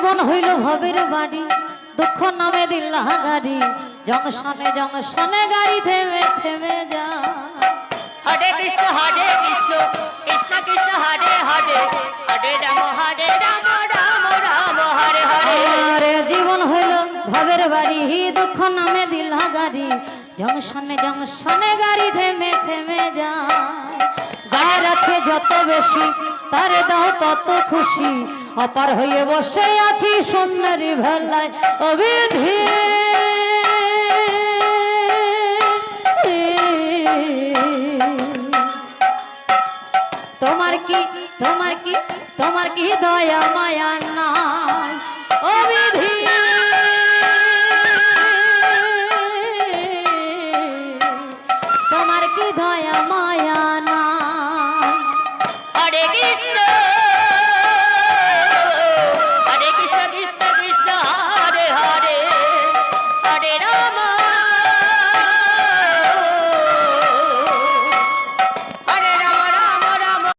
জীবন হইল ভবের বাড়ি দুঃখ নামে দিল্লা গাড়ি জংশনে জংশনে গাড়ি থেমে থেমে যা। হরে কৃষ্ণ হরে কৃষ্ণ কৃষ্ণ কৃষ্ণ হরে হরে হরে রাম হরে রাম রাম রাম হরে হরে। জীবন হইল ভবের বাড়ি দুঃখ নামে দিল্লা গাড়ি জংশনে জংশনে গাড়ি থেমে থেমে যা। যার আছে যত বেশি তারে দাও তত খুশি। অপার হয়ে বসে আছি সুন্দরী ভেলায়। অবিধি। তোমার কি তোমার কি তোমার কি দয়া মায়া না?